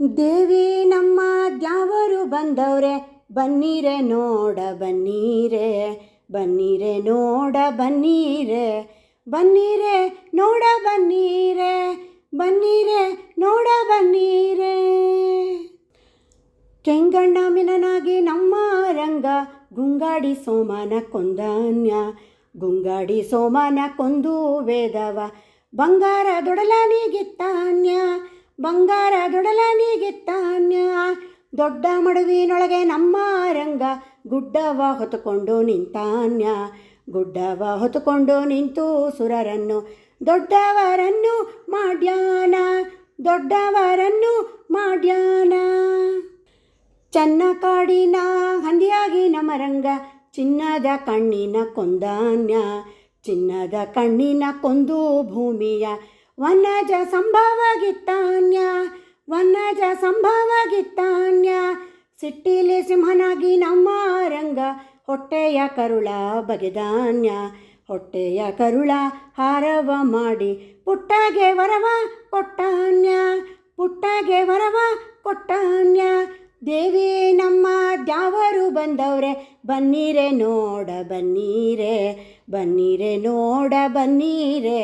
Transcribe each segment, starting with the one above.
ದೇವಿ ನಮ್ಮ ದ್ಯಾವರು ಬಂದವ್ರೆ, ಬನ್ನಿರೆ ನೋಡ ಬನ್ನಿರೆ ಬನ್ನಿರೆ ನೋಡ ಬನ್ನಿರೆ ಬನ್ನಿರೆ ನೋಡ ಬನ್ನಿರೆ ಬನ್ನಿರೆ ನೋಡ ಬನ್ನಿರೆ. ಕೆಂಗಣ್ಣ ಮಿಲನಾಗಿ ನಮ್ಮ ರಂಗ, ಗುಂಗಾಡಿ ಸೋಮನ ಕೊಂದಾನ್ಯ, ಗುಂಗಾಡಿ ಸೋಮನ ಕೊಂದು ವೇದವ, ಬಂಗಾರ ದೊಡಲನಿಗಿತ್ತಾನ್ಯ ಬಂಗಾರ ದೊಡಲನಿಗಿತ್ತಾನ್ಯ ದೊಡ್ಡ ಮಡುವಿನೊಳಗೆ ನಮ್ಮ ರಂಗ ಗುಡ್ಡವ ಹೊತ್ತುಕೊಂಡು ನಿಂತಾನ್ಯ. ಗುಡ್ಡವ ಹೊತ್ತುಕೊಂಡು ನಿಂತು ಸುರರನ್ನು, ದೊಡ್ಡವರನ್ನು ಮಾಡ್ಯಾನ. ದೊಡ್ಡವರನ್ನು ಮಾಡ್ಯಾನ. ಚನ್ನ ಕಾಡಿನ ಹಂದಿಯಾಗಿ ನಮರಂಗ ಚಿನ್ನದ ಕಣ್ಣಿನ ಕೊಂದಾನ್ಯ. ಚಿನ್ನದ ಕಣ್ಣಿನ ಕೊಂದು ಭೂಮಿಯ ವನಜ ಸಂಭವಗಿತ್ತಾನ್ಯ ವನಜ ಸಂಭವಗಿತ್ತಾನ್ಯ, ಸಿಟ್ಟಿಲಿ ಸಿಂಹನಾಗಿ ನಮ್ಮ ರಂಗ, ಹೊಟ್ಟೆಯ ಕರುಳ ಬಗೆದಾನ್ಯ, ಹೊಟ್ಟೆಯ ಕರುಳ ಹಾರವ ಮಾಡಿ, ಪುಟ್ಟಗೆ ವರವ ಕೊಟ್ಟಾನ್ಯ, ಪುಟ್ಟಗೆ ವರವ ಕೊಟ್ಟಾನ್ಯ, ದೇವಿ ನಮ್ಮ ದ್ಯಾವರು ಬಂದವ್ರೆ, ಬನ್ನೀರೆ ನೋಡ ಬನ್ನೀರೆ ಬನ್ನೀರೆ ನೋಡ ಬನ್ನೀರೆ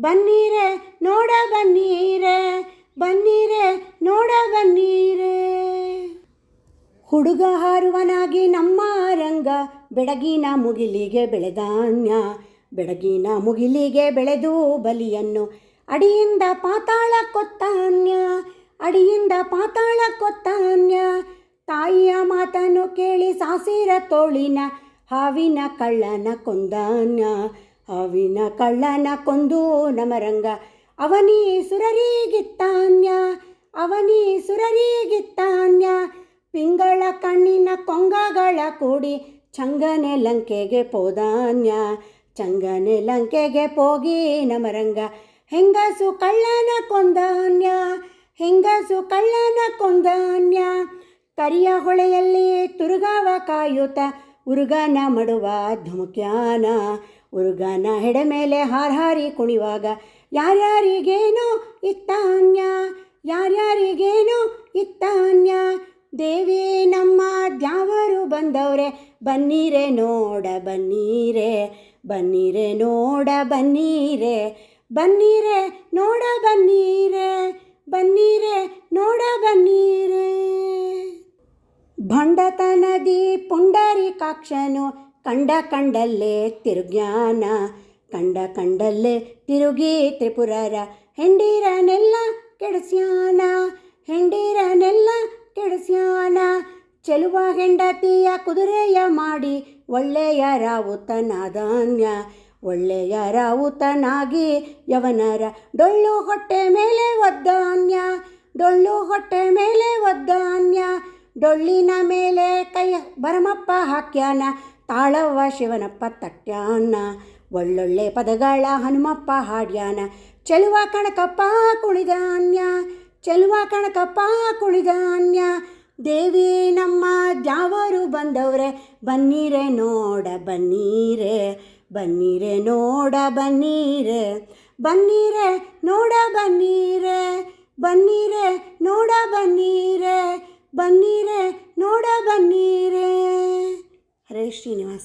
ಬನ್ನೀರೆ ನೋಡ ಬನ್ನೀರೆ. ಬನ್ನೀರೆ, ನೋಡ ಬನ್ನೀರೆ. ಹುಡುಗ ಹಾರುವನಾಗಿ ನಮ್ಮ ರಂಗ ಬೆಳಗಿನ ಮುಗಿಲಿಗೆ ಬೆಳೆದಾನ್ಯ ಬೆಳಗಿನ ಮುಗಿಲಿಗೆ ಬೆಳೆದು ಬಲಿಯನ್ನು ಅಡಿಯಿಂದ ಪಾತಾಳ ಕೊತ್ತಾನ್ಯ ಅಡಿಯಿಂದ ಪಾತಾಳ ಕೊತ್ತಾನ್ಯ ತಾಯಿಯ ಮಾತನ್ನು ಕೇಳಿ ಸಾಸಿರ ತೋಳಿನ ಹಾವಿನ ಕಳ್ಳನ ಕೊಂದಾನ್ಯ ಹಾವಿನ ಕಳ್ಳನ ಕೊಂದು ನಮರಂಗ ಅವನಿ ಸುರರಿಗಿತ್ತಾನ್ಯ ಅವನಿ ಸುರರಿಗಿತ್ತಾನ್ಯ. ಪಿಂಗಳ ಕಣ್ಣಿನ ಕೊಂಗಗಳ ಕೂಡಿ ಚಂಗನೆ ಲಂಕೆಗೆ ಪೋದಾನ್ಯ. ಚಂಗನೆ ಲಂಕೆಗೆ ಪೋಗಿ ನಮರಂಗ, ಹೆಂಗಸು ಕಳ್ಳನ ಕೊಂದಾನ್ಯ, ಹೆಂಗಸು ಕಳ್ಳನ ಕೊಂದಾನ್ಯ. ಕರಿಯ ಹೊಳೆಯಲ್ಲಿ ತುರುಗಾವ ಕಾಯುತ ಉರುಗನ ಮಡುವ ಧುಮುಕ್ಯಾನ. ಉರುಗನ ಹೆಡೆ ಮೇಲೆ ಹಾರಿ ಕುಣಿವಾಗ ಯಾರ್ಯಾರಿಗೇನೋ ಇತ್ತಾನ್ಯ, ಯಾರ್ಯಾರಿಗೇನು ಇತ್ತಾನ್ಯ. ದೇವಿ, ನಮ್ಮ ದ್ಯಾವರು ಬಂದವ್ರೆ, ಬನ್ನಿರೆ ನೋಡ ಬನ್ನಿರೆ ಬನ್ನಿರೆ ನೋಡ ಬನ್ನಿರೆ ಬನ್ನಿರೆ ನೋಡ ಬನ್ನಿರೆ ಬನ್ನಿರೆ ನೋಡ ಬನ್ನೀರೆ. ಭಂಡತನದಿ ಪುಂಡರೀಕಾಕ್ಷನು ಕಂಡ ಕಂಡಲ್ಲೇ ತಿರುಗ್ಯಾನ. ಕಂಡ ಕಂಡಲ್ಲೇ ತಿರುಗಿ ತ್ರಿಪುರರ ಹೆಂಡೀರನೆಲ್ಲ ಕೆಡಿಸ್ಯಾನ, ಹೆಂಡಿರನೆಲ್ಲ ಕೆಡಿಸ್ಯಾನ. ಚೆಲುವ ಹೆಂಡತಿಯ ಕುದುರೆಯ ಮಾಡಿ ಒಳ್ಳೆಯ ರಾವುತನಾದಾನ್ಯ, ಒಳ್ಳೆಯ ರಾವುತನಾಗಿ ಯವನರ ಡೊಳ್ಳು ಹೊಟ್ಟೆ ಮೇಲೆ ಒದ್ದಾನ್ಯ, ಡೊಳ್ಳು ಹೊಟ್ಟೆ ಮೇಲೆ ಒದ್ದಾನ್ಯ. ಡೊಳ್ಳಿನ ಮೇಲೆ ಕೈ ಭರಮಪ್ಪ ಹಾಕ್ಯಾನ ತಾಳವ್ವ ಶಿವನಪ್ಪ ತಟ್ಯಾನ, ಒಳ್ಳೊಳ್ಳೆ ಪದಗಳ ಹನುಮಪ್ಪ ಹಾಡ್ಯಾನ, ಚೆಲುವ ಕಣಕಪ್ಪ ಕುಣಿದಾನ್ಯ, ಚೆಲುವ ಕಣಕಪ್ಪ ಕುಣಿದಾನ್ಯ, ದೇವಿ ನಮ್ಮ ಜಾವರು ಬಂದವ್ರೆ, ಬನ್ನೀರೆ ನೋಡ ಬನ್ನೀರೆ ಬನ್ನೀರೆ ನೋಡ ಬನ್ನೀರೆ ಬನ್ನೀರೆ ನೋಡ ಬನ್ನೀರೆ ಬನ್ನೀರೆ ನೋಡ ಬನ್ನೀರೆ ಬನ್ನೀರೆ ನೋಡ ಬನ್ನೀರೆ. Resti-ne assim.